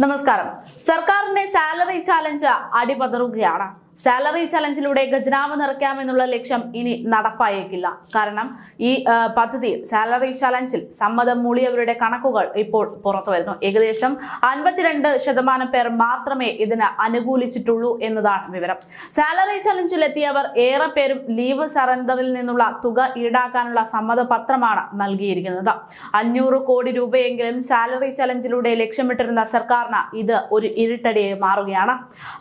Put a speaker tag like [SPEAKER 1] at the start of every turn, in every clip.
[SPEAKER 1] നമസ്കാരം. സർക്കാരിന്റെ salary challenge അടിപതറുകയാണ്. സാലറി ചലഞ്ചിലൂടെ ഖജനാവ് നിറയ്ക്കാമെന്നുള്ള ലക്ഷ്യം ഇനി നടപ്പായേക്കില്ല. കാരണം ഈ പദ്ധതി പദ്ധതിയിൽ സാലറി ചലഞ്ചിൽ സമ്മതം മൂളിയവരുടെ കണക്കുകൾ ഇപ്പോൾ പുറത്തു വരുന്നു. ഏകദേശം അൻപത്തിരണ്ട് ശതമാനം പേർ മാത്രമേ ഇതിന് അനുകൂലിച്ചിട്ടുള്ളൂ എന്നതാണ് വിവരം. സാലറി ചലഞ്ചിൽ എത്തിയവർ ഏറെ പേരും ലീവ് സറണ്ടറിൽ നിന്നുള്ള തുക ഈടാക്കാനുള്ള സമ്മതപത്രമാണ് നൽകിയിരിക്കുന്നത്. അഞ്ഞൂറ് കോടി രൂപയെങ്കിലും സാലറി ചലഞ്ചിലൂടെ ലക്ഷ്യമിട്ടിരുന്ന സർക്കാരിന് ഇത് ഒരു ഇരുട്ടടിയായി മാറുകയാണ്.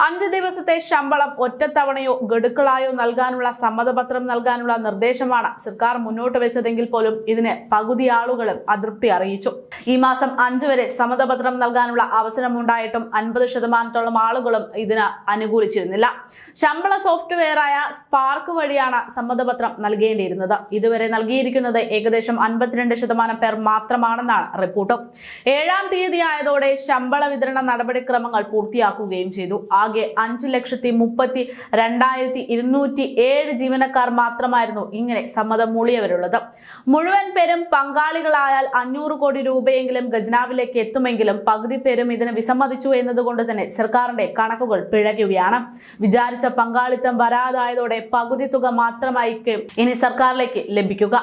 [SPEAKER 1] അഞ്ച് ദിവസത്തെ ശമ്പളം ഒറ്റത്തവണയോ ഗഡുക്കളായോ നൽകാനുള്ള സമ്മതപത്രം നൽകാനുള്ള നിർദ്ദേശമാണ് സർക്കാർ മുന്നോട്ട് വെച്ചതെങ്കിൽ പോലും ഇതിന് പകുതി ആളുകളും അതൃപ്തി അറിയിച്ചു. ഈ മാസം അഞ്ച് വരെ സമ്മതപത്രം നൽകാനുള്ള അവസരമുണ്ടായിട്ടും അൻപത് ശതമാനത്തോളം ആളുകളും ഇതിന് അനുകൂലിച്ചിരുന്നില്ല. ശമ്പള സോഫ്റ്റ്വെയറായ സ്പാർക്ക് വഴിയാണ് സമ്മതപത്രം നൽകേണ്ടിയിരുന്നത്. ഇതുവരെ നൽകിയിരിക്കുന്നത് ഏകദേശം അൻപത്തിരണ്ട് ശതമാനം പേർ മാത്രമാണെന്നാണ് റിപ്പോർട്ട്. ഏഴാം തീയതി ആയതോടെ ശമ്പള വിതരണ നടപടിക്രമങ്ങൾ പൂർത്തിയാക്കുകയും ചെയ്തു. ആകെ അഞ്ച് ലക്ഷത്തി മുപ്പത്തി രണ്ടായിരത്തി ഇരുന്നൂറ്റി ഏഴ് ജീവനക്കാർ മാത്രമായിരുന്നു ഇങ്ങനെ സമ്മതം മൂളിയവരുള്ളത്. മുഴുവൻ പേരും പങ്കാളികളായാൽ അഞ്ഞൂറ് കോടി രൂപയെങ്കിലും ഖജനാവിലേക്ക് എത്തുമെങ്കിലും പകുതി പേരും ഇതിന് വിസമ്മതിച്ചു എന്നതുകൊണ്ട് തന്നെ സർക്കാരിന്റെ കണക്കുകൾ പിഴയ്ക്കുകയാണ്. വിചാരിച്ച പങ്കാളിത്തം വരാതായതോടെ പകുതി തുക മാത്രമായിരിക്കും ഇനി സർക്കാരിലേക്ക് ലഭിക്കുക.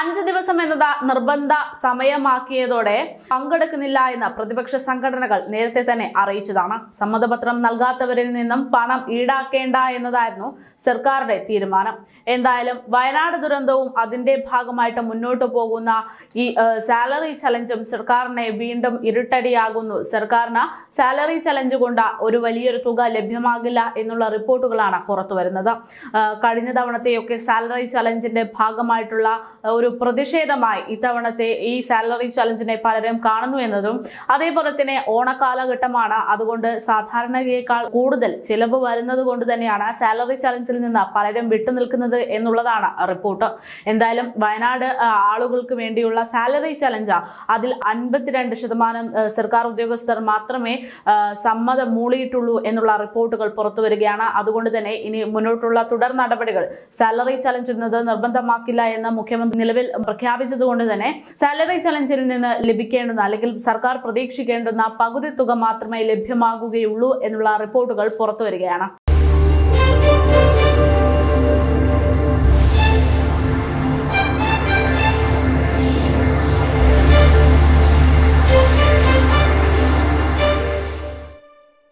[SPEAKER 1] അഞ്ച് ദിവസം എന്നത് നിർബന്ധ സമയമാക്കിയതോടെ പങ്കെടുക്കുന്നില്ല എന്ന് പ്രതിപക്ഷ സംഘടനകൾ നേരത്തെ തന്നെ അറിയിച്ചതാണ്. സമ്മതപത്രം നൽകാത്തവരിൽ നിന്നും പണം ഈടാക്കേണ്ട എന്നതായിരുന്നു സർക്കാരുടെ തീരുമാനം. എന്തായാലും വയനാട് ദുരന്തവും അതിന്റെ ഭാഗമായിട്ട് മുന്നോട്ട് പോകുന്ന ഈ സാലറി ചലഞ്ചും സർക്കാരിനെ വീണ്ടും ഇരുട്ടടിയാകുന്നു. സർക്കാരിന് സാലറി ചലഞ്ച് കൊണ്ട് ഒരു വലിയൊരു തുക ലഭ്യമാകില്ല എന്നുള്ള റിപ്പോർട്ടുകളാണ് പുറത്തു വരുന്നത്. കഴിഞ്ഞ തവണത്തെയൊക്കെ സാലറി ചലഞ്ചിന്റെ ഭാഗമായിട്ടുള്ള ഒരു പ്രതിഷേധമായി ഇത്തവണത്തെ ഈ സാലറി ചലഞ്ചിനെ പലരും കാണുന്നു എന്നതും അതേപോലെ തന്നെ ഓണക്കാലഘട്ടമാണ് അതുകൊണ്ട് സാധാരണയേക്കാൾ കൂടുതൽ ചിലവ് വരുന്നത് കൊണ്ട് തന്നെയാണ് സാലറി ചലഞ്ചിൽ നിന്ന് പലരും വിട്ടുനിൽക്കുന്നത് എന്നുള്ളതാണ് റിപ്പോർട്ട്. എന്തായാലും വയനാട് ആളുകൾക്ക് വേണ്ടിയുള്ള സാലറി ചലഞ്ച് അതിൽ അൻപത്തിരണ്ട് ശതമാനം സർക്കാർ ഉദ്യോഗസ്ഥർ മാത്രമേ സമ്മതം മൂളിയിട്ടുള്ളൂ എന്നുള്ള റിപ്പോർട്ടുകൾ പുറത്തു വരികയാണ്. അതുകൊണ്ട് തന്നെ ഇനി മുന്നോട്ടുള്ള തുടർ നടപടികൾ സാലറി ചലഞ്ച് എന്നത് നിർബന്ധമാക്കില്ല എന്ന് മുഖ്യമന്ത്രി നിലവിൽ പ്രഖ്യാപിച്ചതുകൊണ്ട് തന്നെ സാലറി ചലഞ്ചിൽ നിന്ന് ലഭിക്കേണ്ടുന്ന അല്ലെങ്കിൽ സർക്കാർ പ്രതീക്ഷിക്കേണ്ടുന്ന പകുതി തുക മാത്രമേ ലഭ്യമാകുകയുള്ളൂ എന്നുള്ള റിപ്പോർട്ടുകൾ പുറത്തു വരികയാണ്.